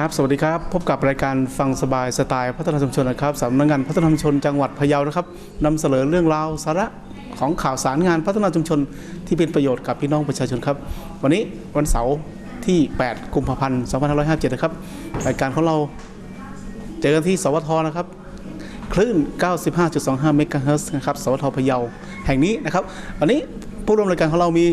ครับ สวัสดีครับ พบกับรายการฟังสบายสไตล์พัฒนาชุมชนนะครับสำนักงานพัฒนาชุมชนจังหวัดพะเยานะครับนำเสนอเรื่องราวสาระของข่าวสารงานพัฒนาชุมชนที่เป็นประโยชน์กับพี่น้องประชาชนครับ วันนี้วันเสาร์ที่ 8 กุมภาพันธ์ 2557 นะครับ รายการของเราเจอกันที่สวทนะครับ คลื่น 95.25 เมกะเฮิรตซ์นะครับ สวทพะเยา แห่งนี้นะครับ วันนี้ผู้ร่วมรายการของเรามี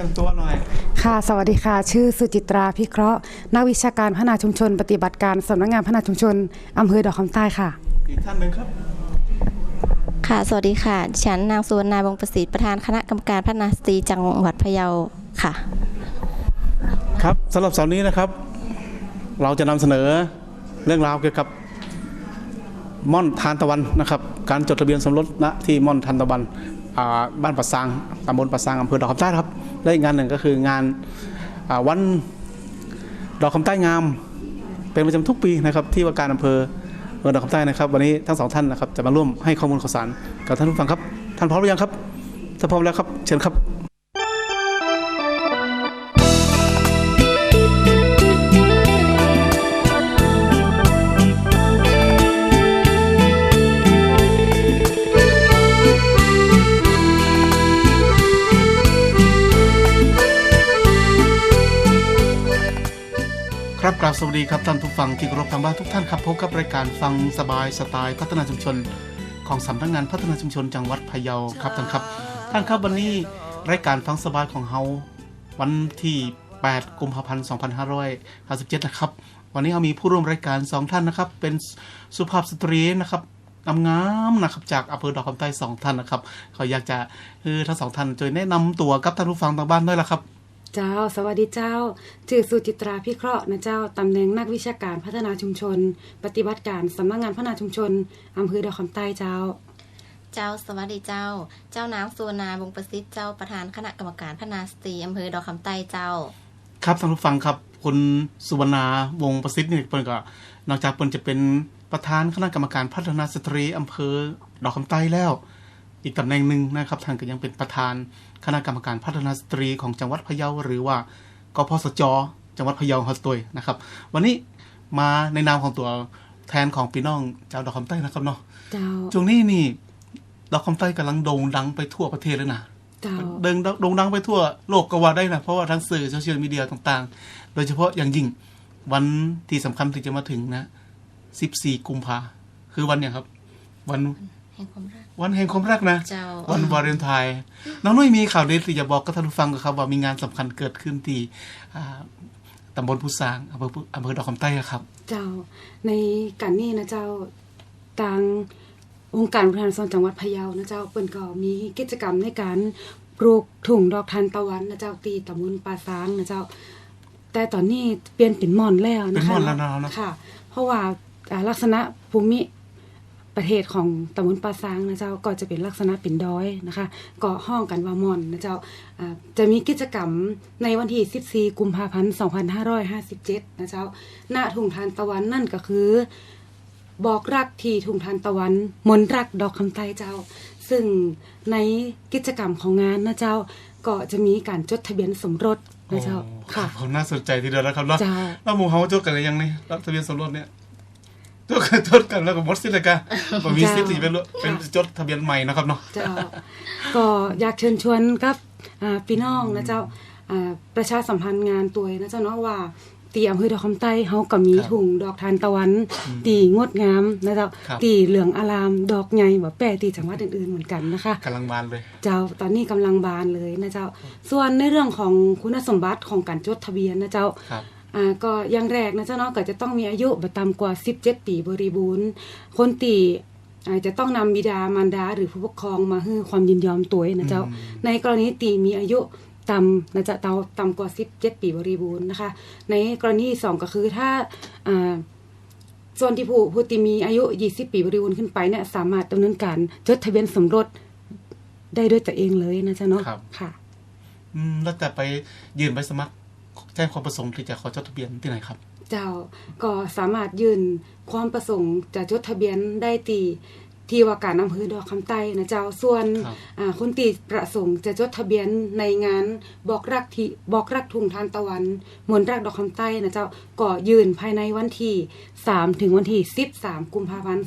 นะนำตัวหน่อย ค่ะ สวัสดีค่ะ ชื่อสุจิตราพิเคราะห์ นักวิชาการพัฒนาชุมชน ปฏิบัติการสำนักงานพัฒนาชุมชนอำเภอดอกคำใต้ค่ะ อีกท่านหนึ่งครับ ค่ะ สวัสดีค่ะ ฉันนางสุวรรณาวงศ์ประสิทธิ์ประธานคณะกรรมการพัฒนาสตรีจังหวัดพะเยาค่ะ ครับสำหรับเสาร์นี้นะครับ เราจะนำเสนอเรื่องราวเกี่ยวกับม่อนทานตะวันนะครับ การจดทะเบียนสมรสณที่ม่อนทานตะวันอ่าบ้านปัสซางตำบลปัสซางอำเภอดอกคำใต้ครับ และอีกงานหนึ่งก็คืองานวันดอกคำใต้งาม เป็นประจำทุกปีนะครับที่ว่าการอำเภอเมืองดอกคำใต้นะครับ วันนี้ทั้งสองท่านนะครับจะมาร่วมให้ข้อมูลข่าวสารกับท่านผู้ฟังครับ ท่านพร้อมหรือยังครับถ้าพร้อมแล้วครับเชิญครับ ครับกราบสวัสดีครับท่านผู้ฟังที่เคารพทางบ้านทุกท่านครับพบกับรายการฟังสบายสไตล์พัฒนาชุมชน ของสำนักงานพัฒนาชุมชนจังหวัดพะเยาครับท่านครับ ท่านครับวันนี้รายการฟังสบายของเฮาวันที่ 8 กุมภาพันธ์ 2557 นะครับ วันนี้เรามีผู้ร่วมรายการสองท่านนะครับ เป็นสุภาพสตรีนะครับงามๆนะครับจากอำเภอดอกคำใต้สองท่านนะครับเขาอยากจะเออทั้งสองท่านช่วยแนะนำตัวกับท่านผู้ฟังทางบ้านด้วยละครับ เจ้า สวัสดีเจ้าชื่อสุจิตราพิเคราะห์นะเจ้าตำแหน่งนักวิชาการพัฒนาชุมชน ปฏิบัติการสำนักงานพัฒนาชุมชนอำเภอดอกคำใต้เจ้า เจ้าสวัสดีเจ้า เจ้านางสุวรรณาวงศ์ประสิทธิ์เจ้าประธานคณะกรรมการพัฒนาสตรีอำเภอดอกคำใต้เจ้า ครับท่านผู้ฟังครับคุณสุวรรณาวงศ์ประสิทธิ์นี่เปิ้นก็นอกจากเปิ้นจะเป็นประธานคณะกรรมการพัฒนาสตรีอำเภอดอกคำใต้แล้ว อีกตำแหน่งหนึ่งนะครับท่านก็ยังเป็นประธานคณะกรรมการพัฒนาสตรีของจังหวัดพะเยาหรือว่ากพสจจังหวัดพะเยาฮอสตวยนะครับ วันนี้มาในนามของตัวแทนของพี่น้องชาวดอกคำใต้นะครับเนาะเจ้าช่วงนี้นี่ดอกคำใต้กำลังโด่งดังไปทั่วประเทศเลยนะเจ้าเดิงโด่งดังไปทั่วโลกก็ว่าได้นะเพราะว่าทั้งสื่อโซเชียลมีเดียต่างๆ โดยเฉพาะอย่างยิ่งวันที่สำคัญที่จะมาถึงนะ 14 กุมภาคือวันเนี่ยครับ วันแห่งความรัก วันแห่งความรักนะ เจ้า วันวาเลนไทน์น้องนุ้ยมีข่าวดีที่จะบอกกับท่านผู้ฟังครับว่ามีงานสำคัญเกิดขึ้นที่อ่าตำบลพุสางอำเภอพุอำเภอดอกคำใต้อะครับ เจ้า ในการนี้นะเจ้าทางองค์การบริหารส่วนจังหวัดพะเยานะเจ้าเปิ้นก็มีกิจกรรมในการปลูกถุงดอกทานตะวันนะเจ้าตีตำบลปาซางนะเจ้า แต่ตอนนี้เปลี่ยนเป็นหม่อนแล้วนะคะเป็นหม่อนแล้วนะค่ะ เพราะว่าอ่าลักษณะภูมิ ประเทศของตำบลปาซางนะเจ้าก็จะเป็นลักษณะเป็นดอยนะคะก็ห้องกันว่าหม่อนนะเจ้าอ่าจะมีกิจกรรมในวันที่14กุมภาพันธ์2557นะเจ้าหน้าถุงทานตะวันนั่นก็คือ บอกรักที่ทุ่งทานตะวัน มนต์รักดอกคำไต้เจ้า ซึ่งในกิจกรรมของงานนะเจ้าก็จะมีการจดทะเบียนสมรสนะเจ้าโอ้ค่ะผมน่าสนใจทีเดียวนะครับเนาะเจ้าแล้วหมูเฮาจดกันหรือยังนี่รับทะเบียนสมรสเนี่ย จดกันจดกันแล้วก็หมดสิทธิ์เลยกันก็มีสิทธิ์ที่จะเป็นเป็นจดทะเบียนใหม่นะครับเนาะเจ้าก็อยากเชิญชวนกับอ่าพี่น้องนะเจ้าอ่าประชาสัมพันธ์งานตัวนะเจ้าเนาะว่าตีอำเภอดอกคำใต้เฮาก็มีถุงดอกทานตะวัน ตีงดงามนะเจ้าตีเหลืองอาราม ดอกใหญ่บ่แปรตีจังหวัดอื่นๆเหมือนกันนะคะกำลังบานเลย เจ้าตอนนี้กำลังบานเลยนะเจ้า ส่วนในเรื่องของคุณสมบัติของการจดทะเบียนนะเจ้าครับ อ่าก็อย่างแรกนะเจ้าเนาะก็จะต้องมีอายุบ่ต่ำกว่า 17 ปีบริบูรณ์ คนตีอาจจะต้องนำบิดามารดาหรือผู้ปกครองมาให้ความยินยอมตัวนะเจ้าอืมในกรณีตีมีอายุต่ำนะจะเตาต่ำกว่า 17 ปีบริบูรณ์นะคะ ในกรณีที่สองก็คือถ้าอ่าส่วนที่ผู้ผู้ที่มีอายุ 20 ปีบริบูรณ์ขึ้นไปเนี่ยสามารถดำเนินการจดทะเบียนสมรสได้ด้วยตัวเองเลยนะจ๊ะเนาะครับค่ะ อืมแล้วแต่ไปยื่นใบสมัคร แจ้งความประสงค์ที่จะขอจดทะเบียนที่ไหนครับ เจ้าก็สามารถยื่นความประสงค์จะจดทะเบียนได้ตีที่ว่าการอำเภอดอกคำใต้นะเจ้าส่วนครับอ่าคนตีประสงค์จะจดทะเบียนในงานบอกรักที่บอกรักทุ่งทานตะวันมนต์รักดอกคำใต้นะเจ้าก็ยืนภายในวันที่ 3 ถึงวันที่ 13 กุมภาพันธ์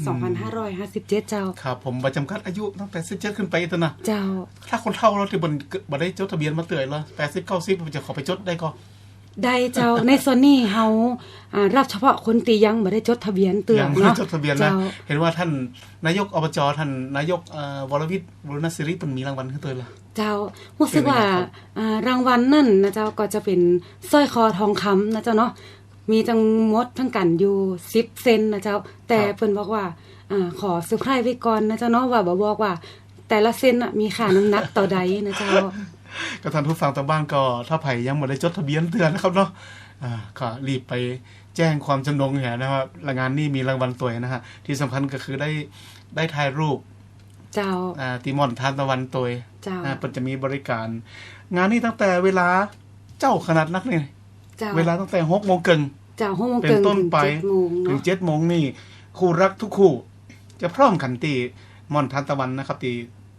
2557 เจ้าครับผมประจำกัดอายุตั้งแต่สิบเจ็ดขึ้นไปตัวนะเจ้า ถ้าคนเท่าเราที่บนบ่ได้จดทะเบียนมาเตือนแล้วแปดสิบเก้าสิบจะขอไปจดได้ก็ ได้เจ้าในส่วนนี้เฮาอ่ารับเฉพาะคนตียังบ่ได้จดทะเบียนเตือยันไม่ได้เนาะจดทะเบียนนะเจ้าเห็นว่าท่านนายกอบจท่านนายกเอ่อวรวิทย์วรณศิริเป็นมีรางวัลขึ้นเตือนละเจ้ารู้สึกว่าเป็นยังไงครับอ่ารางวัลนั่นนะเจ้าก็จะเป็นสร้อยคอทองคำนะเจ้าเนาะมีจังหมดทั้งกันอยู่10เซนนะเจ้า แต่เพิ่นบอกว่าอ่าขอเซอร์ไพรส์ไว้ก่อนนะเจ้าเนาะว่าบ่บอกว่าแต่ละเซนน่ะมีค่าน้ำหนักต่อใดนะเจ้า ก็ท่านผู้ฟังทางบ้านก็ถ้าไผ่ยังไม่ได้จดทะเบียนเตือนนะครับเนาะอ่าก็รีบไปแจ้งความจำนงเนี่ยนะครับรายงานนี้มีรางวัลตัวนะฮะที่สำคัญก็คือได้ได้ถ่ายรูป เจ้าอ่าตีมอนทานตะวันตัวเจ้าอ่าเปิดจะมีบริการ งานนี้ตั้งแต่เวลาเจ้าขนาดนักเนี่ยเจ้าเวลาตั้งแต่หกโมงเกินเจ้าห้องโมงเป็นเกินต้นถึงไปเจ็ดโมงถึงเนาะเจ็ดโมงนี่คู่รักทุกคู่ จะพร้อมกันตีมอนทานตะวันนะครับตี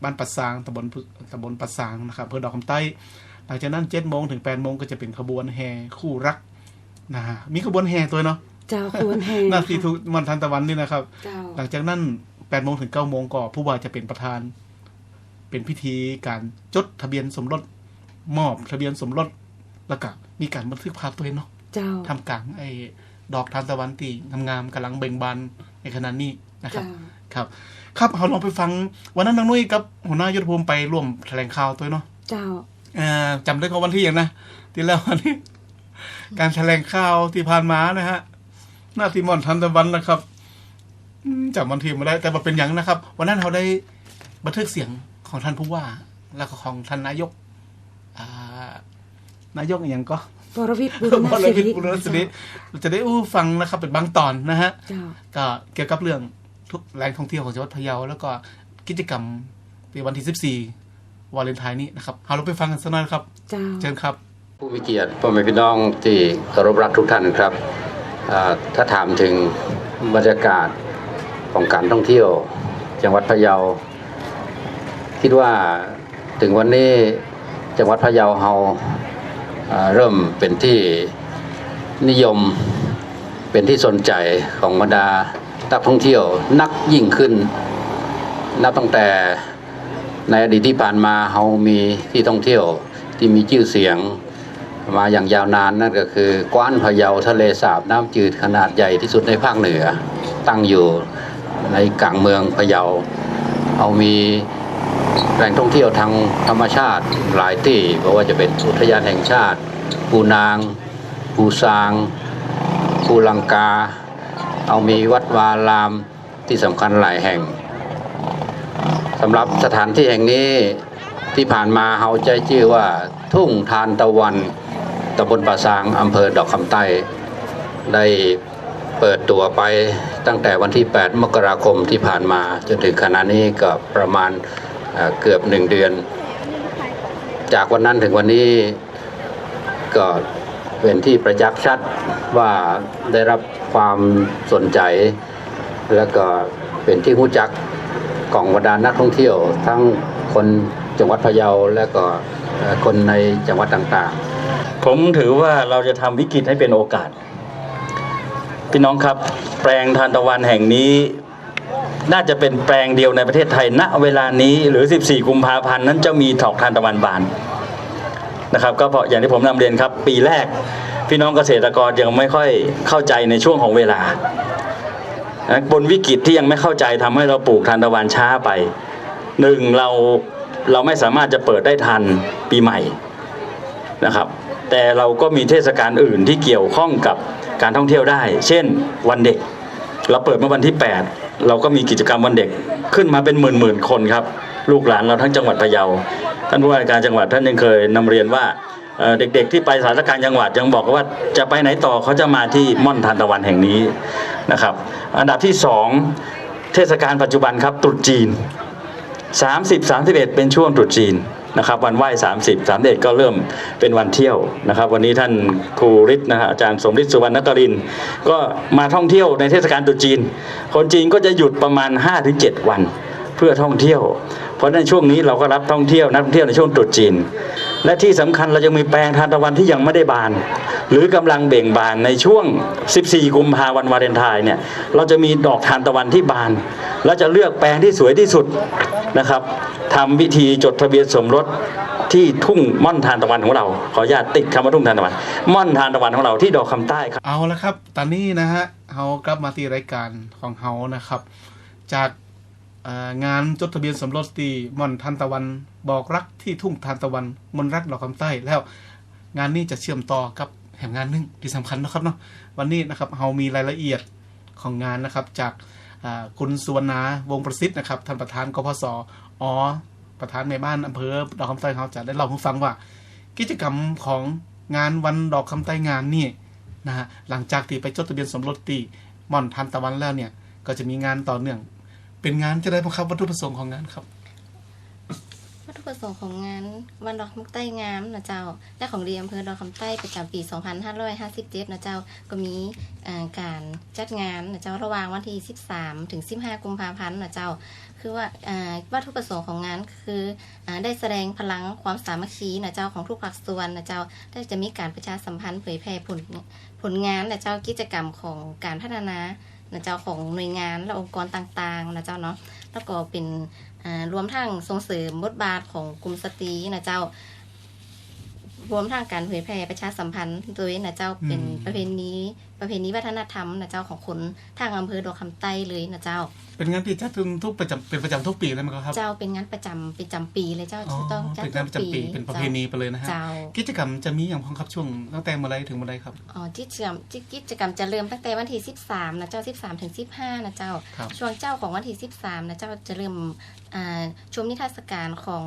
บ้านปัสสางตำบลพุตำบลปัสสางนะครับอำเพื่อดอกคำใต้ หลังจากนั้นเจ็ดโมงถึงแปดโมงก็จะเป็นขบวนแห่คู่รักนะฮะมีขบวนแห่ตัวเนาะเจ้าควรแห่หน้าที่ทุกมอนทานตะวันนี่นะครับเจ้าหลังจากนั้นแปดโมงถึงเก้าโมงก็ผู้ว่าจะเป็นประธาน เป็นพิธีการจดทะเบียนสมรสมอบทะเบียนสมรสแล้วก็มีการบันทึกภาพตัวเองเนาะเจ้าทำกลางไอ้ดอกทานตะวันตีงามๆกำลังเบ่งบานในขณะนี้นะครับเจ้า ครับ ครับเราลองไปฟังวันนั้นนางนุ้ยกับหัวหน้ายุทธภูมิไปร่วมแถลงข่าวตัวเนาะเจ้าเอ่อจำได้ก็วันที่อย่างนะที่แล้ววันนี้การแถลงข่าวที่ผ่านมานะฮะหน้าที่มอนทันตะวันนะครับอืมจำวันที่ไมาได้ แต่ว่าเป็นอย่างนะครับ วันนั้นเราได้บันทึกเสียงของท่านผู้ว่า แล้วก็ของท่านนายกอ่านายกอย่างก็บรวิทย์บุบรรณวิศิทริย์บุรณศิริเราจะได้อู้ฟังนะครับ เป็นบางตอนนะฮะเจ้าก็เกี่ยวกับเรื่อง ทุกแหล่งท่องเที่ยวของจังหวัดพะเยา แล้วก็กิจกรรมในวันที่ 14วาเลนไทน์นี้นะครับเอาเราไปฟังกันสักหน่อยครับเจ้าเชิญครับ ผู้มีเกียรติพ่อแม่พี่น้องที่เคารพรักทุกท่านครับอ่าถ้าถามถึงบรรยากาศของการท่องเที่ยว จังหวัดพะเยา คิดว่าถึงวันนี้จังหวัดพะเยาเฮาอ่าเริ่มเป็นที่นิยมเป็นที่สนใจของบรรดา นักท่องเที่ยวนักยิ่งขึ้น นับตั้งแต่ในอดีตที่ผ่านมาเฮามีที่ท่องเที่ยวที่มีชื่อเสียงมาอย่างยาวนานนั่นก็คือกว้านพะเยาทะเลสาบน้ำจืดขนาดใหญ่ที่สุดในภาคเหนือ ตั้งอยู่ในกลางเมืองพะเยาเอามีแหล่งท่องเที่ยวทางธรรมชาติหลายที่เพราะว่าจะเป็นอุทยานแห่งชาติ ปูนาง ปูซาง ปูลังกา เอามีวัดวาลามที่สำคัญหลายแห่งสำหรับสถานที่แห่งนี้ที่ผ่านมาเฮาใจชื่อว่าทุ่งทานตะวันตำบลป่าซางอำเภอดอกคำใต้ ได้เปิดตัวไปตั้งแต่วันที่ 8 มกราคมที่ผ่านมา จนถึงขณะนี้ก็ประมาณเอ่อเกือบหนึ่งเดือน จากวันนั้นถึงวันนี้ก็ เป็นที่ประจักษ์ชัดว่าได้รับความสนใจ แล้วก็เป็นที่รู้จักของบรรดานักท่องเที่ยว ทั้งคนจังหวัดพะเยาและก็คนในจังหวัดต่างๆ ผมถือว่าเราจะทำวิกฤตให้เป็นโอกาส พี่น้องครับ แปลงทานตะวันแห่งนี้น่าจะเป็นแปลงเดียวในประเทศไทยณเวลานี้หรือ 14 กุมภาพันธ์นั้นจะมีดอกทานตะวันบาน นะครับก็เพราะอย่างที่ผมนำเรียนครับ ปีแรกพี่น้องเกษตรกรยังไม่ค่อยเข้าใจในช่วงของเวลาบนวิกฤตที่ยังไม่เข้าใจทำให้เราปลูกทานตะวันช้าไปหนึ่งเราเราไม่สามารถจะเปิดได้ทันปีใหม่นะครับ แต่เราก็มีเทศกาลอื่นที่เกี่ยวข้องกับการท่องเที่ยวได้ เช่นวันเด็ก เราเปิดเมื่อวันที่ 8 เราก็มีกิจกรรมวันเด็กขึ้นมาเป็นหมื่นหมื่นคนครับ ลูกหลานเราทั้งจังหวัดพะเยา ท่านผู้ว่าการจังหวัดท่านยังเคยนำเรียนว่าเด็กๆที่ไปสานการณจังหวัดยังบอกว่าจะไปไหนต่อเขาจะมาที่ม่อนทานตะวันแห่งนี้นะครับ อันดับที่สองเทศกาลปัจจุบันครับตรุษจีน 30 31 เป็นช่วงตรุษจีนนะครับวันไหว้ 30 31 ก็เริ่มเป็นวันเที่ยวนะครับ วันนี้ท่านครูฤทธิ์นะฮะอาจารย์สมฤทธิ์สุวรรณกรินก็มาท่องเที่ยวในเทศกาลตรุษจีน คนจีนก็จะหยุดประมาณ 5-7 วันเพื่อท่องเที่ยว เพราะฉะนั้นช่วงนี้เราก็รับท่องเที่ยวนักท่องเที่ยวในช่วงตรุษจีน และที่สำคัญเรายังมีแปลงทานตะวันที่ยังไม่ได้บาน หรือกำลังเบ่งบานในช่วง 14 กุมภาวันวาเลนไทน์เนี่ยเราจะมีดอกทานตะวันที่บาน แล้วจะเลือกแปลงที่สวยที่สุดนะครับทำพิธีจดทะเบียนสมรสที่ทุ่งม่อนทานตะวันของเรา ขออนุญาตติดคำว่าทุ่งทานตะวัน ม่อนทานตะวันของเราที่ดอกคำใต้ครับเอาละครับ ตอนนี้นะฮะเฮากลับมาที่รายการของเฮานะครับ จาก งานจดทะเบียนสมรสที่ม่อนทันตะวัน บอกรักที่ทุ่งทานตะวัน มนรักดอกคำใต้แล้วงานนี้จะเชื่อมต่อกับแห่งงานหนึงที่สำคัญนะครับเนาะวันนี้นะครับเฮามีรายละเอียดของงานนะครับจากคุณสุวรรณาวงประสิทธิ์นะครับท่านประธานกพศอประธานในบ้านอำเภอดอกคำใต้เขาจะได้เล่าให้ฟังว่า กิจกรรมของงานวันดอกคำใต้งานนี่นะฮะหลังจากที่ไปจดทะเบียนสมรสตีม่อนทันตะวันแล้วเนี่ยก็จะมีงานต่อเนื่อง เป็นงานจะได้บังคับวัตถุประสงค์ของงานครับวัตถุประสงค์ของงานวันดอกคำใต้งามนะเจ้าและของเรียนอำเภอดอกคำใต้ประจำปี 2557นะเจ้าก็มีการจัดงานนะเจ้าระหว่างวันที่ 13 ถึง 15 กุมภาพันธ์นะเจ้า คือว่าวัตถุประสงค์ของงานคืออได้แสดงพลังความสามัคคีนะเจ้าของทุกภาคส่วนนะเจ้าได้จะมีการประชาสัมพันธ์เผยแพร่ผลผลงานนะเจ้ากิจกรรมของการพัฒนา นะเจ้าของหน่วยงานและองค์กรต่างๆนะเจ้าเนาะแล้วก็เป็นรวมทั้งส่งเสริมบทบาทของกลุ่มสตรีนะเจ้ารวมทั้งการเผยแพร่ประชาสัมพันธ์โดยนะเจ้าเป็นประเพณี ประเพณีวัฒนธรรมนะเจ้าของคนทางอำเภอดอกคำใต้เลยนะเจ้า เป็นงานที่จัดทุกทุกประจำเป็นประจำทุกปีเลยมั้ยครับเจ้าเป็นงานประจำประจำปีเลยเจ้าอ๋อจะต้องจัดเป็นงานประจำปีเป็นประเพณีไปเลยนะฮะเจ้ากิจกรรมจะมีอย่างพ้องครับช่วงตั้งแต่เมื่อไรถึงเมื่อไรครับอ๋อกิจกรรมกิจกรรมจะเริ่มตั้งแต่วันที่ 13นะเจ้า 13ถึง15นะเจ้าครับช่วงเจ้าของวันที่ 13นะเจ้าจะเริ่มอ่าชมนิทรรศการของ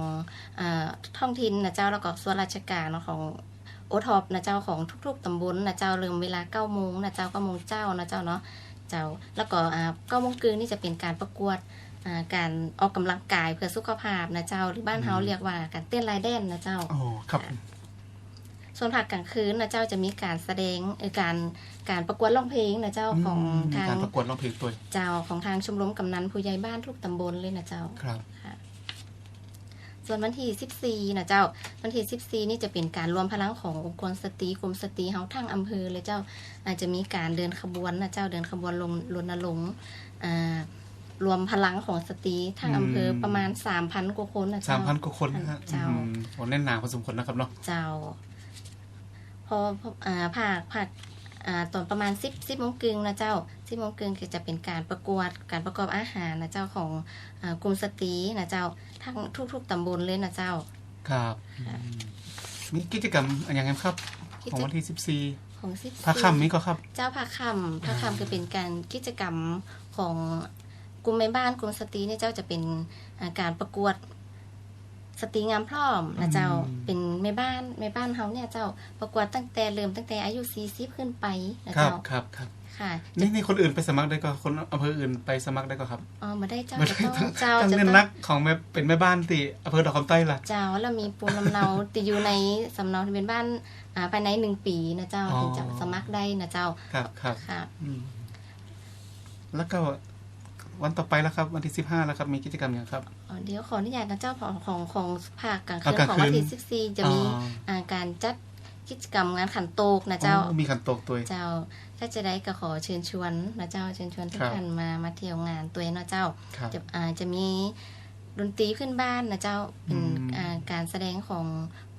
อาท้องถิ่นนะเจ้าแล้วก็ส่วนราชการของ โอทอปนะเจ้าของทุก ๆตำบลนะเจ้าเริ่มเวลา9โมงนะเจ้า9โมงเจ้านะเจ้าเนาะเจ้าแล้วก็อ่า9โมงกึ่งนี่จะเป็นการประกวดอ่าการออกกำลังกายเพื่อสุขภาพนะเจ้าหรือบ้านเฮาเรียกว่าการเต้นลายแดนนะเจ้าอ๋อครับส่วนภาคกลางคืนนะเจ้าจะมีการแสดงเอ่อการการประกวดร้องเพลงนะเจ้าของมมีทางการประกวดร้องเพลงตัวเจ้าของทางชมรมกำนันผู้ใหญ่บ้านทุกตำบลเลยนะเจ้าครับค่ะ ส่วนวันที่14นะเจ้าวันที่14นี่จะเป็นการรวมพลังขององค์กรสตรีกรมสตรีเฮาทั้งอำเภอเลยเจ้าอาจจะมีการเดินขบวนนะเจ้าเดินขบวนลงรณรงค์อ่ารวมพลังของสตรีทั้งอำเภอประมาณ3,000กว่าคนนะสาเจ้ามพันกว่าคนนะฮะเจ้าอืมโหแน่นหนาพอสมควรนะครับเนาะเจ้าพอพออ่าภาคภาคอ่า ตอนประมาณสิบสิบโมงกึ่งนะเจ้าสิบโมงกึ่งก็จะเป็นการประกวดการประกอบอาหารนะเจ้าของอากลุ่มสตรีนะเจ้าทั้งทุก ๆตำบลเลยนะเจ้าครับค่ะอืมมีกิจกรรมอะไรอย่างไงครับกิจของวันที่สิบสี่ของสิบพระค่ำนี้ก็ครับ เจ้าพระคำพระคำคือเป็นการกิจกรรมของกลุ่มแม่บ้านกลุ่มสตรีเนี่ยเจ้าจะเป็นอ่าการประกวด สตรีงามพร้อมนะเจ้าอืมเป็นแม่บ้านแม่บ้านเฮาเนี่ยเจ้าประกวดตั้งแต่เริ่มตั้งแต่อายุ40ขึ้นไปนะครับเจ้าครับครับค่ะนี่นี่คนอื่นไปสมัครได้ก็คนอำเภออื่นไปสมัครได้ก็ครับอ๋อมาได้เจ้าไม่จะได้ต้องต้องเจ้าต้องจะเน้นต้องนักของแม่เป็นแม่บ้านที่อำเภอดอกคำใต้ล่ะเจ้าแล้วมีปูนลำเนาติดอยู่ในสำเนาทะเบียนบ้านอ่าภายในหนึ่งปีนะเจ้าอ๋อถึงจะสมัครได้นะเจ้าครับครับค่ะอืมแล้วก็ วันต่อไปแล้วครับ วันที่สิบห้าแล้วครับ มีกิจกรรมอย่างครับอ๋อเดี๋ยวขออนุญาตนะเจ้าของของของภาคกลางคือ่านกลางของคืนวันที่สิบสี่จะมีอ๋ออ่าการจัดกิจกรรมงานขันโตกนะเจ้าอ๋อมีขันโตกตัวเจ้า ถ้าจะได้ก็ขอเชิญชวนนะเจ้า เชิญชวนทุกครับท่านมา มาเที่ยวงานตัวเองเนาะเจ้าครับจะอ่าจะมีดนตรีขึ้นบ้านนะเจ้า เป็นอืมอ่าการแสดงของ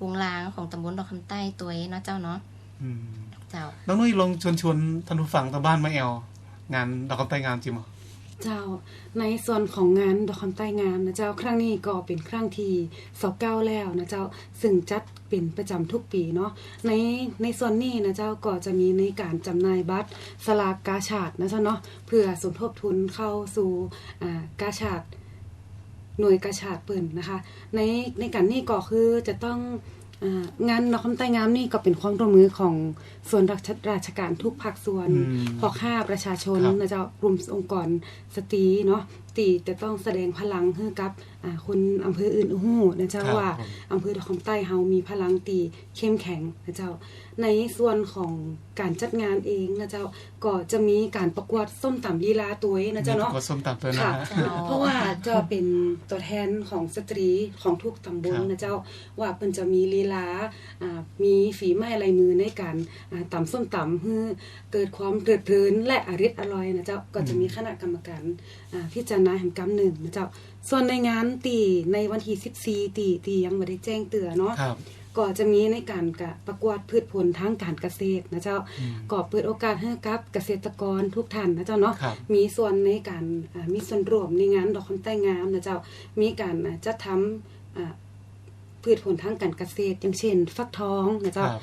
วงลางของตำบลดอกคำใต้ตัวเองเนาะเจ้าเนาะอืมเจ้า น้องนุ้ยลองชวนชวนท่านผู้ฟังทางบ้านมาแอลงานดอกคำใต้งามจริงเหรอ เจ้า ในส่วนของงานดอกคำใต้งามนะเจ้าครั้งนี้ก็เป็นครั้งที่สเก้าแล้วนะเจ้าซึ่งจัดเป็นประจำทุกปีเนาะในในส่วนนี้นะเจ้าก็จะมีในการจำหน่ายบัตรสลากกาชาดนะเจ้าเนาะเพื่อสมทบทุนเข้าสู่อ่ากาชาดหน่วยกาชาดเปิ่นนะคะ ในในการนี้ก็คือจะต้อง งานดอกคำใต้งามนี่ก็เป็นความร่วมมือของส่วนราชราชการทุกภาคส่วนอืมพอค่าประชาชนครับนะเจ้ากลุ่มองค์กรสตรีเนาะตีจะต้องแสดงพลังให้กับอ่าคนอำเภออื่นอู้หู้นะเจ้าครับว่าผมอำเภอดอกคำใต้เฮามีพลังตีเข้มแข็งนะเจ้า ในส่วนของการจัดงานเองนะเจ้าก็จะมีการประกวดส้มตำลีลาตัวเองนะเจ้าเนาะมีกดส้มตำตัวนะค่ะฮะอ๋อเพราะว่าจะเป็นตัวแทนของสตรีของทุกตำบลครับนะเจ้าว่าเพิ่นจะมีลีลาอ่ามีฝีไม้ลายมือในการอ่าตำส้มตำให้เกิดความเพลิดเพลินและอริดอร่อยนะเจ้าก็จะมีคณะกรรมการอ่าพิจารณาแห่งกรรมหนึ่งนะเจ้า ส่วนในงานตีในวันที่14ตีตียังไม่ได้แจ้งเตือนเนาะครับก็จะมีในการกะประกวดพืชผลทางการเกษตรนะเจ้าอืมก็เปิดโอกาสให้กับเกษตรกรทุกท่านนะเจ้าเนาะครับมีส่วนในการอ่ามีส่วนร่วมในงานดอกคำใต้งามนะเจ้ามีการอ่าจัดทำอ่าพืชผลทางการเกษตร อย่างเช่น ฟักทองนะคเจ้ารับ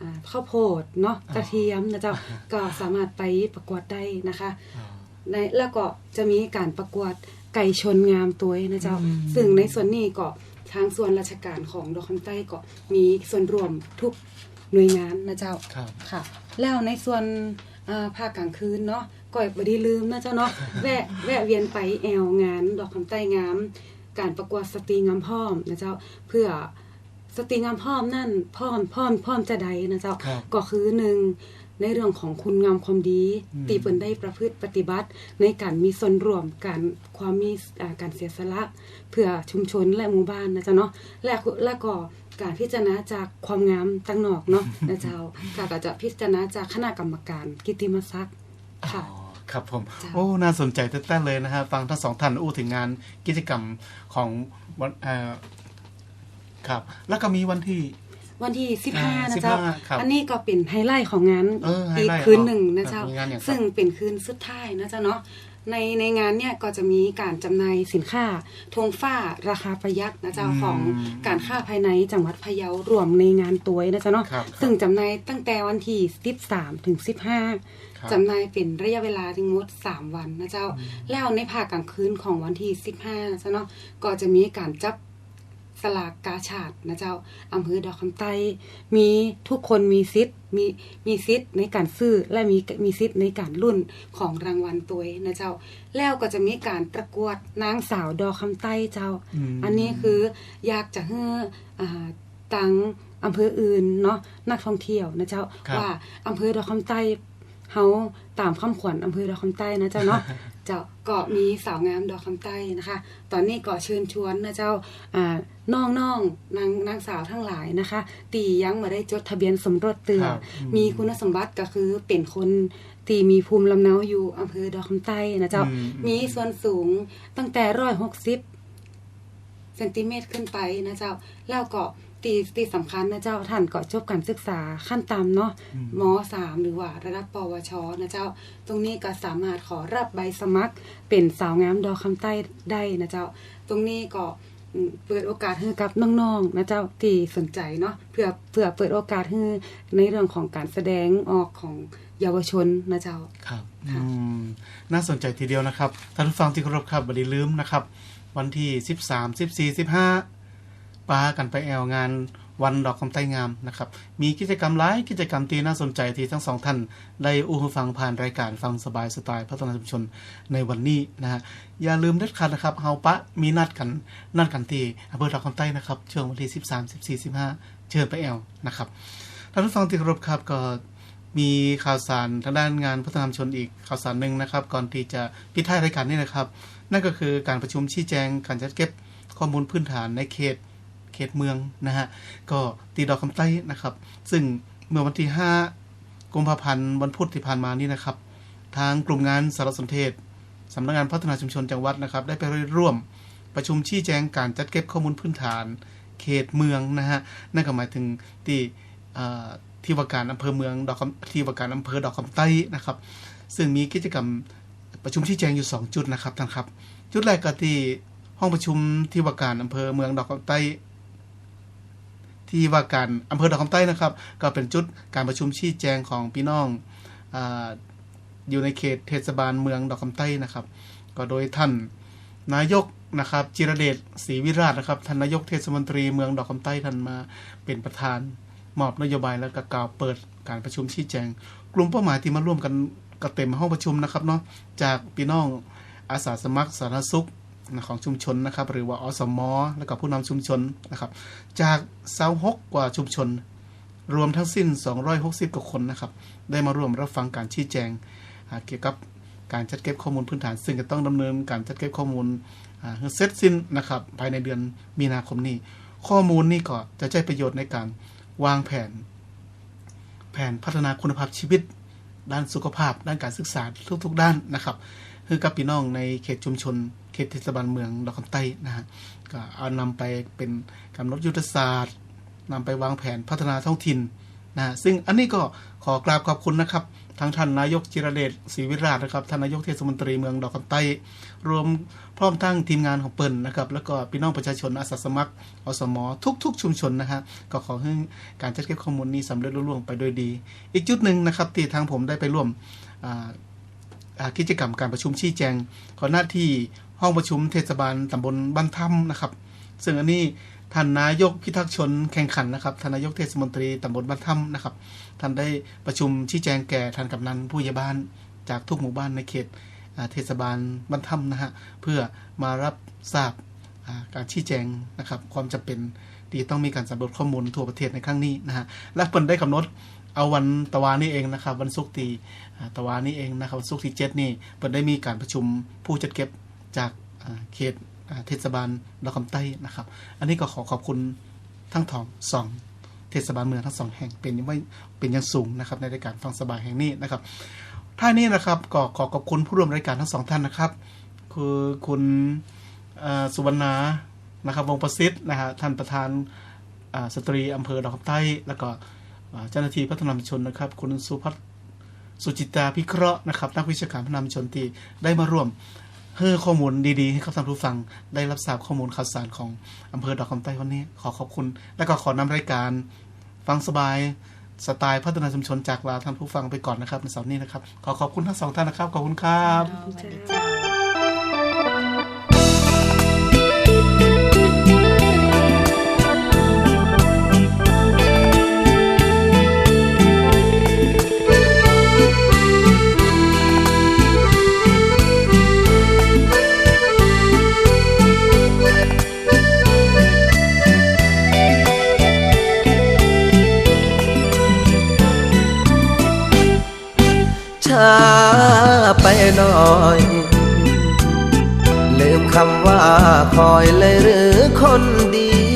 อ่าข้าวโพดเนาะอ๋อกระเทียมนะเจ้าก็สามารถไปประกวดได้นะคะอ๋อ ในแล้วก็จะมีการประกวดไก่ชนงามตัวนะเจ้าอืมซึ่งในส่วนนี้ก็ทางส่วนราชการของดอกคำใต้ก็มีส่วนรวมทุกหน่วยงานนะเจ้าครับค่ะ แล้วในส่วนอ่าภาคกลางคืนเนาะก็บ่ได้ลืมนะเจ้าเนาะแวะแวะเวียนไปแอวงาน ดอกคำใต้งาม การประกวดสตรีงามพร้อมนะเจ้าเพื่อสตรีงามพร้อมนั่นพร้อมพร้อมพร้อมจะใดนะเจ้าครับก็คือหนึ่ง ในเรื่องของคุณงามความดีอืมตีเปินได้ประพฤติปฏิบัติ ในการมีส่วนร่วมการความมีอ่าการเสียสละเพื่อชุมชนและหมู่บ้านนะเจ้าเนาะและและก็การพิจารณาจากความงามตั้งนอกเนาะนะเจ้าค่ะก็จะพิจารณาจากคณะกรรมการกิตติมศักดิ์ค่ะอ๋อครับผมจ้ะโอ้น่าสนใจตั้งแต่เลยนะฮะฟังทั้งสองท่านอู้ถึงงานกิจกรรมของวันเอ่อครับ แล้วก็มีวันที่ วันที่อ่า15นะเจ้า15ครับอันนี้ก็เป็นไฮไลท์ของงานเออไฮอีกไลท์คืนหนึ่งนะอ๋อเจ้ามีงานอย่างครับซึ่งเป็นคืนสุดท้ายนะเจ้าเนาะในในงานเนี่ยก็จะมีการจำหน่ายสินค้าธงฟ้าราคาประหยัดนะเจ้าอืมของการค้าภายในจังหวัดพะเยารวมในงานตัวยนะเจ้าเนาะครับซึ่งจำหน่ายตั้งแต่วันที่13ถึงครับ15จำหน่ายเป็นระยะเวลาทั้งหมด3วันนะเจ้า แล้วในภาคกลางคืนของวันที่ 15นะเจ้าเนาะก็จะมีการจับ สลากกาชาดนะเจ้าอำเภอดอกคำใต้มีทุกคนมีสิทธิ์มีมีสิทธิ์ในการซื้อและมีมีสิทธิ์ในการรุ่นของรางวัลตัวเองนะเจ้า แล้วก็จะมีการประกวดนางสาวดอกคำใต้เจ้าอืมอันนี้คืออยากจะให้อ่าตังอำเภออื่นเนาะนักท่องเที่ยวนะเจ้าครับว่าอำเภอดอกคำใต้ เฮาตามคำขวัญอำเภอดอกคำใต้นะเจ้าเนาะเจ้าก็มีสาวงามดอกคำใต้นะคะ ตอนนี้ก็เชิญชวนนะเจ้าอ่าน้องๆนนางนางสาวทั้งหลายนะคะ ตียังมาได้จดทะเบียนสมรสเตือครับอืมมีคุณสมบัติก็คือเป็นคนตีมีภูมิลำเนาอยู่อำเภอดอกคำใต้นะเจ้าอืมมีส่วนสูงตั้งแต่ร้อยหกสิบเซนติเมตรขึ้นไปนะเจ้า แล้วก็ ตีตีสำคัญนะเจ้าท่านก็จบการศึกษาขั้นต่ำเนาะอืมมสามหรือว่าระดับปวชนะเจ้า ตรงนี้ก็สามารถขอรับใบสมัคร เป็นสาวงามดอกคำใต้ได้นะเจ้า ตรงนี้ก็อืมเปิดโอกาสให้กับน้องๆนะเจ้าที่สนใจเนาะเพื่อเพื่อเปิดโอกาสให้ในเรื่องของการแสดงออกของเยาวชนนะเจ้าครับค่ะอืมน่าสนใจทีเดียวนะครับท่านผู้ฟังที่เคารพครับบัดนี้ลืมนะครับ วันที่ 13 14 15 ปากันไปแอวงานวันดอกคำใต้งามนะครับ มีกิจกรรมหลายกิจกรรมที่น่าสนใจที่ทั้งสองท่าน ได้อู้หูฟังผ่านรายการฟังสบายสไตล์พัฒนาชุมชนในวันนี้นะฮะ อย่าลืมเด็ดขาดนะครับ เฮาปะมีนัดกัน นัดกันที่อำเภอดอกคำใต้นะครับ ช่วงวันที่ 13 14 15 เชิญไปแอวนะครับ ท่านผู้ฟังที่เคารพครับก็มีข่าวสารทางด้านงานพัฒนาชุมชนอีกข่าวสารหนึ่งนะครับ ก่อนที่จะปิดท้ายรายการนี้นะครับ นั่นก็คือการประชุมชี้แจงการจัดเก็บข้อมูลพื้นฐานในเขต เขตเมืองนะฮะก็ตีดอกคำใต้นะครับ ซึ่งเมื่อวันที่ 5กุมภาพันธ์วันพุธที่ผ่านมานี้นะครับ ทางกลุ่มงานสารสนเทศสำนักงานพัฒนาชุมชนจังหวัดนะครับ ได้ไปร่วมประชุมชี้แจงการจัดเก็บข้อมูลพื้นฐาน เขตเมืองนะฮะนั่นก็หมายถึงที่ที่ว่าการอำเภอเมืองดอกคำที่ว่าการอำเภอดอกคำใต้นะครับ ซึ่งมีกิจกรรมประชุมชี้แจงอยู่ 2 จุดนะครับท่านครับ จุดแรกก็ที่ห้องประชุมที่ว่าการอำเภอเมืองดอกคำใต้ ที่ว่าการอำเภอดอกคำใต้นะครับ ก็เป็นจุดการประชุมชี้แจงของพี่น้องออยู่ในเขตเทศบาลเมืองดอกคำใต้นะครับ ก็โดยท่านนายกนะครับ จิรเดชศรีวิราชนะครับท่านนายกเทศมนตรีเมืองดอกคำใต้ท่านมาเป็นประธานมอบนโยบายแล้วก็กล่าวเปิดการประชุมชี้แจง กลุ่มเป้าหมายที่มาร่วมกันก็เต็มห้องประชุมนะครับเนาะจากพี่น้องอาสาสมัครสาธารณสุข ของชุมชนนะครับ หรือว่าอสมอแล้วก็ผู้นำชุมชนนะครับ จาก26กว่าชุมชน รวมทั้งสิ้น 260 กว่าคนนะครับ ได้มาร่วมรับฟังการชี้แจงเกี่ยวกับการจัดเก็บข้อมูลพื้นฐาน ซึ่งจะต้องดำเนินการจัดเก็บข้อมูลเสร็จสิ้นนะครับ ภายในเดือนมีนาคมนี้ ข้อมูลนี้ก็จะใช้ประโยชน์ในการวางแผน แผนพัฒนาคุณภาพชีวิต ด้านสุขภาพ ด้านการศึกษาทุก ๆ ด้านนะครับ คือกับพี่น้องในเขตชุมชน ตเทศบาลเมืองดอกคำใต้นะฮะก็เอานำไปเป็นกำหนดยุทธศาสตร์นำไปวางแผนพัฒนาท้องถิ่นนะฮะซึ่งอันนี้ก็ขอกราบขอบคุณนะครับทางท่านนายกจิรเดชศรีวิราชนะครับท่านนายกเทศมนตรีเมืองดอกคำใต้ รวมพร้อมทั้งทีมงานของเปิ่นนะครับ แล้วก็พี่น้องประชาชนอาสาสมัครอสมทุก ๆ ชุมชนนะฮะก็ขอให้การจัดเก็บข้อมูลนี้สำเร็จรุ่ล่วงไปโดยดี อีกจุดหนึ่งนะครับที่ทางผมได้ไปร่วมกิจกรรมการประชุมชี้แจงขอหน้าที่ ห้องประชุมเทศบาลตำบลบ้านถ้ำนะครับ ซึ่งอันนี้ท่านนายกพิทักษ์ชนแข่งขันนะครับท่านนายกเทศมนตรีตำบลบ้านถ้ำนะครับ ท่านได้ประชุมชี้แจงแก่ท่านกำนันผู้ใหญ่บ้านจากทุกหมู่บ้านในเขตเทศบาลบ้านถ้ำนะฮะเพื่อมารับทราบการชี้แจงนะครับความจำเป็นที่ต้องมีการสำรวจข้อมูลทั่วประเทศในครั้งนี้นะฮะและเปิ่นได้กำหนดเอาวันตะวานี้เองนะครับ วันศุกร์ที่อ่าตะวันนี้เองนะครับวันศุกร์ที่เจ็ดนี่เปิดได้มีการประชุมผู้จัดเก็บ จากเขตเทศบาลดอกคำใต้นะครับ อันนี้ก็ขอขอบคุณทั้งทองสองเทศบาลเมืองทั้งสองแห่งเป็นยังไม่เป็นยังสูงนะครับ ในรายการฟังสบายแห่งนี้นะครับท่านี้นะครับก็ขอขอบคุณผู้ร่วมรายการทั้งสองท่านนะครับ คือคุณสุวรรณานะครับ วงประสิทธิ์นะฮะท่านประธานสตรีอำเภอดอกคำใต้ แล้วก็เจ้าหน้าที่พัฒนาชุมชนนะครับ คุณสุพัฒสุจิตาพิเคราะห์นะครับ นักวิชาการพัฒนามชนที่ได้มาร่วม พื่อข้อมูลดีๆ ให้กับท่านผู้ฟังได้รับทราบข้อมูลข่าวสารของอำเภอดอกคำใต้วันนี้ ขอขอบคุณ และก็ขอนำรายการ ฟังสบายสไตล์พัฒนาชุมชนจากลาท่านผู้ฟังไปก่อนนะครับในเสาร์นี้นะครับ ขอขอบคุณทั้งสองท่านนะครับ ขอบคุณครับ คำว่าคอยเลยหรือคนดี